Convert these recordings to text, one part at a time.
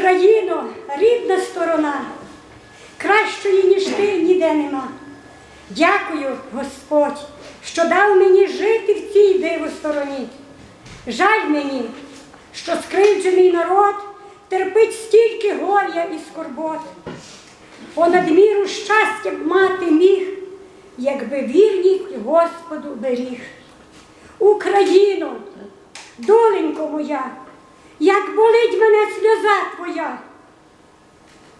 Україно, рідна сторона, кращої, ніж ти, ніде нема. Дякую, Господь, що дав мені жити в цій диву стороні. Жаль мені, що скривджений народ терпить стільки горя і скорбот. Понад міру щастя б мати міг, якби вірність Господу беріг. Україно, доленько моя, як болить мене сльоза.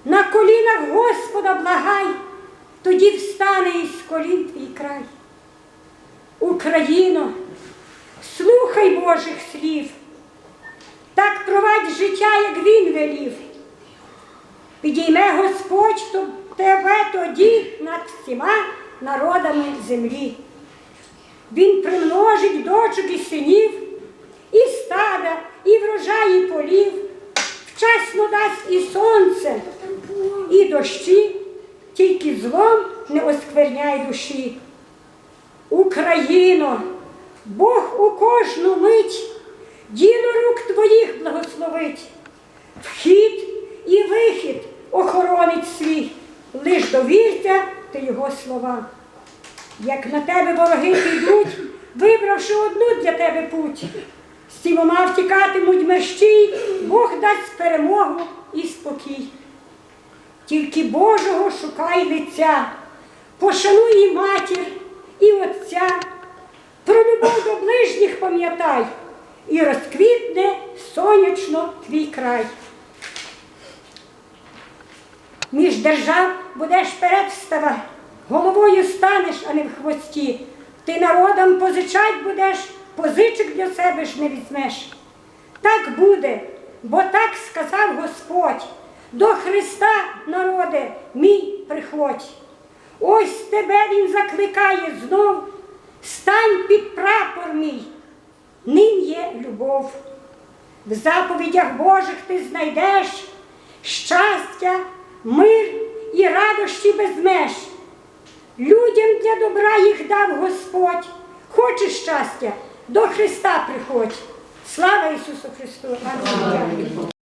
На колінах Господа благай, тоді встане із колін твій край. Україно, слухай Божих слів, так провадь життя, як він велів. Підійме Господь тебе тоді над всіма народами землі. Він примножить дочок і синів, і стада, і врожаї полів, вчасно дасть і сонце, і дощі, тільки злом не оскверняй душі. Україно, Бог у кожну мить діло рук твоїх благословить. Вхід і вихід охоронить свій, лиш довірся ти його слова. Як на тебе вороги підуть, вибравши одну для тебе путь, з сімома втікатимуть мерщій, Бог дасть перемогу і спокій. Тільки Божого шукай лиця, пошануй і матір, і отця, про любов до ближніх пам'ятай, і розквітне сонячно твій край. Між держав будеш перед вставай, головою станеш, а не в хвості. Ти народам позичать будеш, позичок для себе ж не візьмеш. Так буде, бо так сказав Господь. До Христа, народе, мій приходь. Ось тебе Він закликає знов, стань під прапор мій, ним є любов. В заповідях Божих ти знайдеш щастя, мир і радощі без меж. Людям для добра їх дав Господь. Хочеш щастя, до Христа приходь. Слава Ісусу Христу! Амінь.